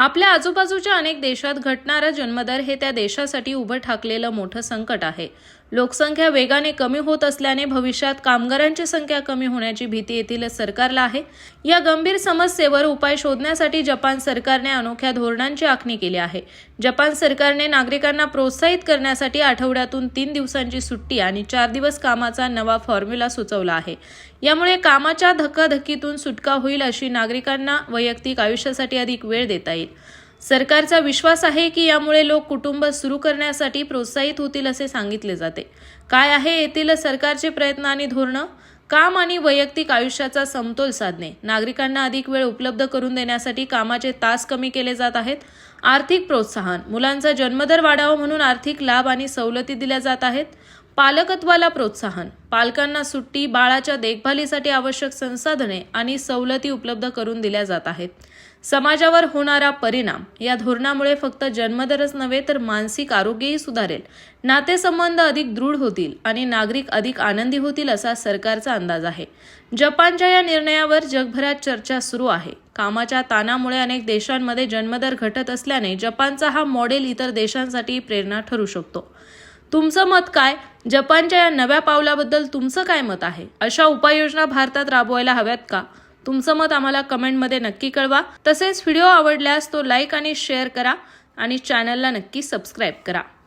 आपल्या आजूबाजूच्या अनेक देशात घटणारा जन्मदर हे त्या देशासाठी उभं ठाकलेलं मोठं संकट आहे. लोकसंख्या वेगाने कमी होत असल्याने भविष्यात कामगारांची संख्या कमी होण्याची भीती येथील सरकारला आहे. या गंभीर समस्येवर उपाय शोधण्यासाठी जपान सरकारने अनोख्या धोरणांची आखणी केली आहे. जपान सरकारने नागरिकांना प्रोत्साहित करण्यासाठी आठवड्यातून तीन दिवसांची सुट्टी आणि चार दिवस कामाचा नवा फॉर्म्युला सुचवला आहे. यामुळे कामाच्या धक्काधक्कीतून सुटका होईल अशी नागरिकांना वैयक्तिक आयुष्यासाठी अधिक वेळ देता येईल. सरकारचा विश्वास आहे की यामुळे लोक कुटुंब सुरू करण्यासाठी प्रोत्साहित होतील असे सांगितले जाते. काय आहे येथील सरकारचे प्रयत्न आणि धोरणं? काम आणि वैयक्तिक आयुष्याचा समतोल साधणे. नागरिकांना अधिक वेळ उपलब्ध करून देण्यासाठी कामाचे तास कमी केले जात आहेत. आर्थिक प्रोत्साहन. मुलांचा जन्मदर वाढावा म्हणून आर्थिक लाभ आणि सवलती दिल्या जात आहेत. पालकत्वाला प्रोत्साहन. पालकांना सुट्टी बाळाच्या देखभालीसाठी आवश्यक संसाधने आणि सवलती उपलब्ध करून दिल्या जात आहेत. समाजावर होणारा परिणाम या धोरणामुळे फक्त जन्मदरच नव्हे तर मानसिक आरोग्यही सुधारेल. नातेसंबंध अधिक दृढ होतील आणि नागरिक अधिक आनंदी होतील असा सरकारचा अंदाज आहे. जपानच्या या निर्णयावर जगभरात चर्चा सुरू आहे. कामाच्या ताणामुळे अनेक देशांमध्ये जन्मदर घटत असल्याने जपानचा हा मॉडेल इतर देशांसाठी प्रेरणा ठरू शकतो. तुमचं मत काय? जपानच्या या नव्या पावलाबद्दल तुमचं काय मत आहे? अशा उपाययोजना भारतात राबवायला हव्यात का? तुमचं मत आम्हाला कमेंटमध्ये नक्की कळवा. तसेच व्हिडिओ आवडल्यास तो लाईक आणि शेअर करा आणि चॅनलला नक्की सबस्क्राईब करा.